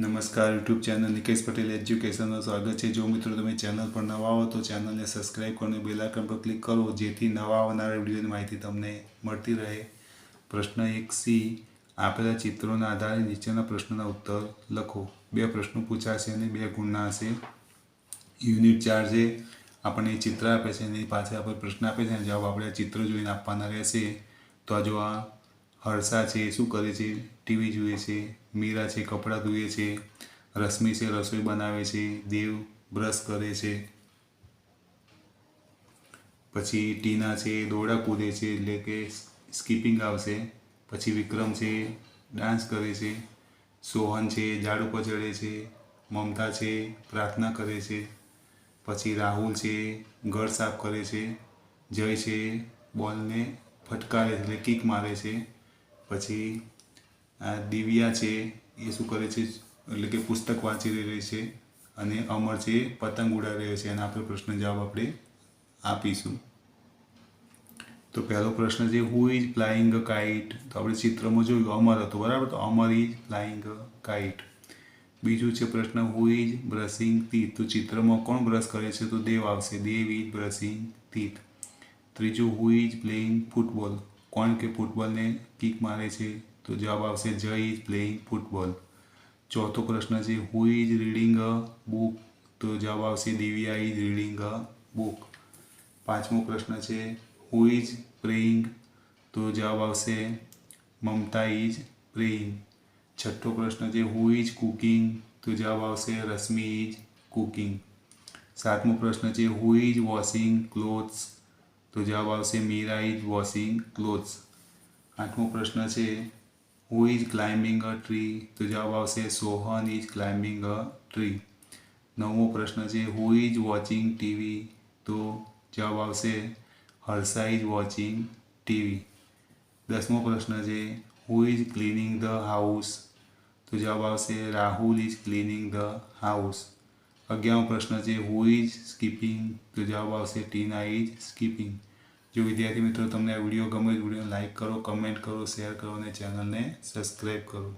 નમસ્કાર, YouTube channel Nikesh Patel એજ્યુકેશનનું સ્વાગત છે. જો મિત્રો તમે ચેનલ પર નવા હો તો ચેનલને સબસ્ક્રાઈબ કરીને બેલ આઇકન પર ક્લિક કરો, જેથી નવા આવનારા વિડીયોની માહિતી તમને મળતી રહે. પ્રશ્ન એક સી, આપેલા ચિત્રોના આધારે નીચેના પ્રશ્નોના ઉત્તર લખો. બે પ્રશ્નો પૂછાશે અને બે ગુણના હશે. યુનિટ ચાર છે, આપણને ચિત્ર આપે છે એની પાછળ આપણે પ્રશ્ન આપે છે અને જવાબ આપણે ચિત્ર જોઈને આપવાના રહેશે. તો આ જો આ હર્ષા છે, શું કરે છે, ટીવી જુએ છે, મીરા છે, કપડાં ધોએ છે, રશ્મિ છે, રસોઈ બનાવે છે, દેવ બ્રશ કરે છે. પછી ટીના છે, દોડા કૂદે છે, એટલે કે સ્કીપિંગ આવશે. પછી વિક્રમ છે, ડાન્સ કરે છે. સોહન છે, ઝાડ ઉપર ચડે છે. મમતા છે, પ્રાર્થના કરે છે. પછી રાહુલ છે, ઘર સાફ કરે છે. જય છે, બોલને ફટકારે એટલે કિક મારે છે. પછી આ દિવ્યા છે, એ શું કરે છે, એટલે કે પુસ્તક વાંચી રહી છે અને અમર છે, પતંગ ઉડાવી રહ્યો છે અને આપણે પ્રશ્ન જવાબ આપણે આપીશું. તો પહેલો પ્રશ્ન છે હુ ઇઝ ફ્લાઇંગ કાઇટ તો આપણે ચિત્રમાં જોયું અમર હતું, બરાબર? તો અમર ઇઝ ફ્લાઇંગ કાઇટ બીજું છે પ્રશ્ન હુ ઇઝ બ્રશિંગ ટીથ તો ચિત્રમાં કોણ બ્રશ કરે છે? તો દેવ આવશે. દેવ ઇઝ બ્રશિંગ ટીથ ત્રીજું હુ ઇઝ પ્લેઇંગ ફૂટબોલ કોણ કે ફૂટબોલને કિક મારે છે? તો જવાબ આવશે જય ઇઝ પ્લેઇંગ ફૂટબોલ. ચોથો પ્રશ્ન છે who is reading a book તો જવાબ આવશે Divya is reading a book પાંચમો પ્રશ્ન છે હુ ઇઝ પ્રેઇંગ તો જવાબ આવશે મમતા ઇઝ પ્રેઇંગ છઠ્ઠો પ્રશ્ન છે હુ ઇઝ કુકિંગ તો જવાબ આવશે રશ્મિ ઇઝ કુકિંગ સાતમો પ્રશ્ન છે હુ ઇઝ વોશિંગ ક્લોથ્સ તો જવાબ આવશે મીરા ઇઝ વોશિંગ ક્લોથ્સ આઠમો પ્રશ્ન છે who is climbing a tree તો જવાબ આવશે Sohan is climbing a tree નવમો પ્રશ્ન છે હુ ઇઝ વોચિંગ ટીવી તો જવાબ આવશે હર્ષા ઇઝ વોચિંગ ટીવી દસમો પ્રશ્ન છે who is cleaning the house તો જવાબ આવશે Rahul is cleaning the house અગિયારમો પ્રશ્ન છે હુ ઇઝ સ્કીપિંગ તો જવાબ આવશે, ટીના ઇઝ સ્કીપિંગ જો વિદ્યાર્થી મિત્રો તમને આ વીડિયો ગમે વીડિયો લાઇક કરો કમેન્ટ કરો શેર કરો અને ચેનલને સબસ્ક્રાઈબ કરો.